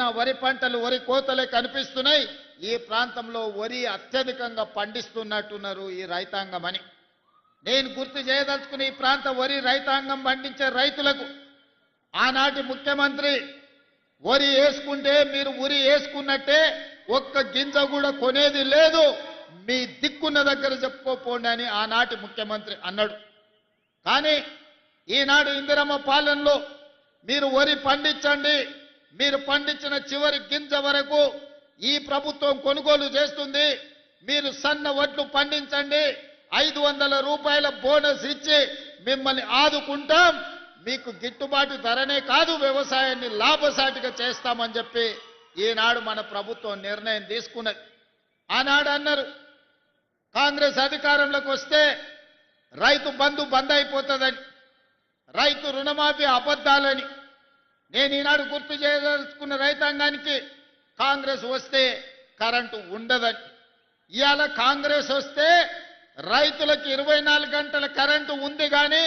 వరి పంటలు వరి కోతలే కనిపిస్తున్నాయి. ఈ ప్రాంతంలో వరి అత్యధికంగా పండిస్తున్నట్టున్నారు ఈ రైతాంగం అని. నేను గుర్తు చేయదలుచుకుని ఈ ప్రాంత వరి రైతాంగం పండించే రైతులకు ఆనాటి ముఖ్యమంత్రి వరి వేసుకుంటే మీరు ఉరి వేసుకున్నట్టే ఒక్క గింజ కూడా కొనేది లేదు. మీ దిక్కున్న దగ్గర చెప్పుకోపోండి అని ఆనాటి ముఖ్యమంత్రి అన్నాడు. కానీ ఈనాడు ఇందిరమ్మ పాలనలో మీరు వరి పండించండి మీరు పండించిన చివరి గింజ వరకు ఈ ప్రభుత్వం కొనుగోలు చేస్తుంది. మీరు సన్న వడ్లు పండించండి. ఐదు వందల రూపాయల బోనస్ ఇచ్చి మిమ్మల్ని ఆదుకుంటాం. మీకు గిట్టుబాటు ధరనే కాదు. వ్యవసాయాన్ని లాభసాటిగా చేస్తామని చెప్పి ఈనాడు మన ప్రభుత్వం నిర్ణయం తీసుకున్నది. ఆనాడు అన్నారు కాంగ్రెస్ అధికారంలోకి వస్తే రైతు బంధు బంద్ అయిపోతుందని రైతు రుణమాఫీ అబద్ధాలని నేను ఈనాడు గుర్తు చేయదలుచుకున్న రైతాంగానికి కాంగ్రెస్ వస్తే కరెంటు ఉండదని. ఇవాళ కాంగ్రెస్ వస్తే రైతులకు ఇరవై నాలుగు గంటల కరెంటు ఉంది కానీ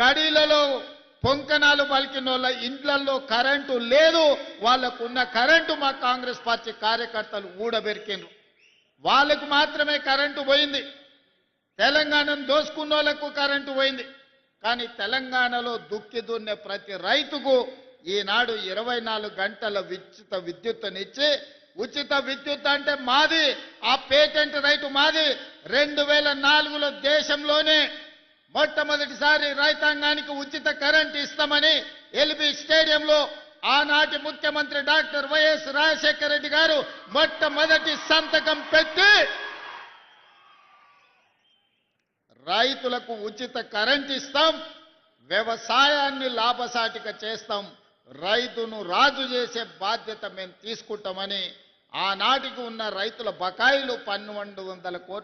గడీలలో పొంకణాలు పలికిన వాళ్ళ ఇండ్లలో కరెంటు లేదు. వాళ్ళకున్న కరెంటు మా కాంగ్రెస్ పార్టీ కార్యకర్తలు ఊడబెరికిండ్రు. వాళ్ళకు మాత్రమే కరెంటు పోయింది. తెలంగాణను దోసుకున్న వాళ్ళకు కరెంటు పోయింది. కానీ తెలంగాణలో దుక్కి దున్నే ప్రతి రైతుకు ఈనాడు ఇరవై నాలుగు గంటల ఉచిత విద్యుత్తునిచ్చి ఉచిత విద్యుత్ అంటే మాది ఆ పేటెంట్ రైతు మాది. రెండు వేల నాలుగులో దేశంలోనే మొట్టమొదటిసారి రైతాంగానికి ఉచిత కరెంట్ ఇస్తామని ఎల్బీ స్టేడియంలో ఆనాటి ముఖ్యమంత్రి డాక్టర్ వైఎస్ రాజశేఖర రెడ్డి గారు మొట్టమొదటి సంతకం పెట్టి రైతులకు ఉచిత కరెంట్ ఇస్తాం వ్యవసాయాన్ని లాభసాటిగా చేస్తాం. రైతును రాజు చేసే బాధ్యత మేము తీసుకుంటామని ఆనాటికి ఉన్న రైతుల బకాయిలు పన్నెండు వందల కోట్లు